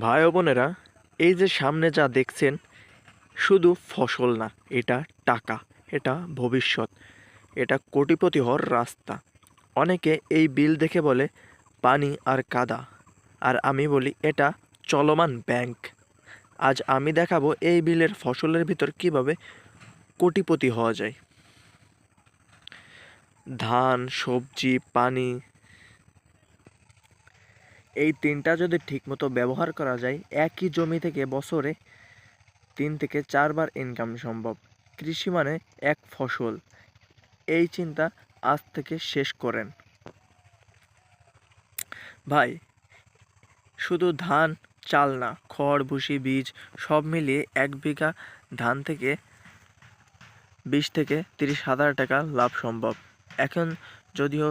ভাই বোনেরা, এই যে সামনে যা দেখছেন, শুধু ফসল না, এটা টাকা, এটা ভবিষ্যৎ, এটা কোটিপতি হওয়ার রাস্তা। অনেকে এই বিল দেখে বলে, পানি আর কাদা। আর আমি বলি, এটা চলমান ব্যাংক। আজ আমি দেখাবো এই বিলের ফসলের ভিতর কীভাবে কোটিপতি হওয়া যায়। ধান, সবজি, পানি এই তিনটা যদি ঠিকমতো ব্যবহার করা যায়, একই জমি থেকে বছরে তিন থেকে চারবার ইনকাম সম্ভব। কৃষি মানে এক ফসল। এই চিন্তা আজ থেকে শেষ করেন। ভাই, শুধু ধান, চাল না, খড়, ভুসি, বীজ সব মিলিয়ে এক বিঘা ধান থেকে বিশ থেকে তিরিশ হাজার টাকা লাভ সম্ভব। এখন যদিও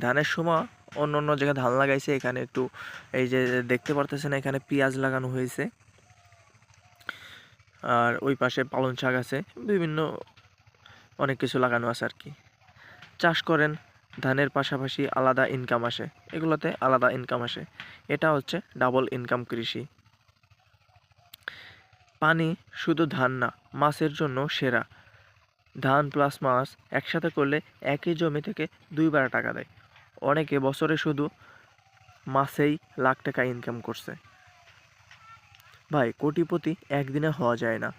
ধানের সময় অন্য অন্য জায়গায় ধান লাগাইছে, এখানে একটু এই যে দেখতে পারতেছেন এখানে পেঁয়াজ লাগানো হয়েছে। আর ওই পাশে পালং শাক আছে, বিভিন্ন অনেক কিছু লাগানো আছে আর কি। চাষ করেন, ধানের পাশাপাশি আলাদা ইনকাম আসে, এগুলোতে আলাদা ইনকাম আসে। এটা হচ্ছে ডাবল ইনকাম কৃষি। পানি শুধু ধান না, মাছের জন্য সেরা। ধান প্লাস মাছ একসাথে করলে একই জমি থেকে দুইবার টাকা দেয়। অনেকে বছরে শুধু মাসেই লাখ টাকা ইনকাম করছে। ভাই, কোটিপতি একদিনে হওয়া যায় না।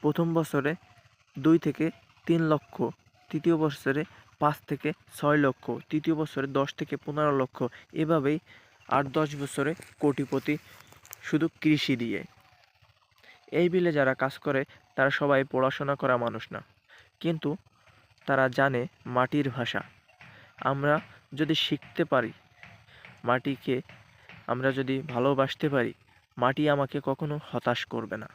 প্রথম বছরে দুই থেকে তিন লক্ষ, তৃতীয় বছরে পাঁচ থেকে ছয় লক্ষ, তৃতীয় বছরে দশ থেকে পনেরো লক্ষ, এভাবেই আট দশ বছরে কোটিপতি শুধু কৃষি দিয়ে। এই বিলে যারা কাজ করে, তারা সবাই পড়াশোনা করা মানুষ না। কিন্তু তারা জানে মাটির ভাষা। আমরা যদি শিখতে পারি, মাটিকে আমরা যদি ভালোবাসতে পারি, মাটি আমাকে কখনো হতাশ করবে না।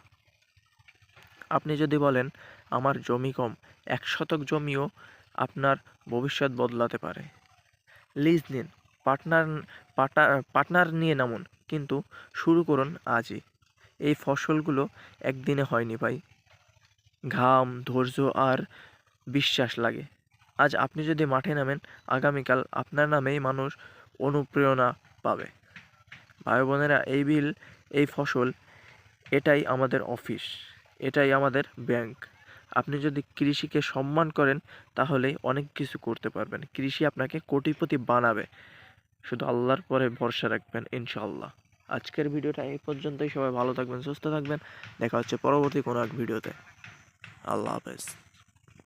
আপনি যদি বলেন, আমার জমি কম, এক শতক জমিও আপনার ভবিষ্যৎ বদলাতে পারে। লিজ নিন, পার্টনার পার্টনার নিয়ে নামুন, কিন্তু শুরু করুন আজই। এই ফসলগুলো একদিনে হয়নি ভাই। ঘাম, ধৈর্য আর বিশ্বাস লাগে। আজ আপনি যদি মাঠে নামেন, আগামীকাল আপনার নামেই মানুষ অনুপ্রেরণা পাবে। ভাই বোনেরা, এই বিল, এই ফসল, এটাই আমাদের অফিস, এটাই আমাদের ব্যাংক। আপনি যদি কৃষিকে সম্মান করেন তাহলেই অনেক কিছু করতে পারবেন। কৃষি আপনাকে কোটিপতি বানাবে। শুধু আল্লাহর পরে ভরসা রাখবেন, ইনশাআল্লাহ। আজকের ভিডিওটা এই পর্যন্তই। সবাই ভালো থাকবেন, সুস্থ থাকবেন। দেখা হচ্ছে পরবর্তী কোনো এক ভিডিওতে। আল্লাহ হাফেজ।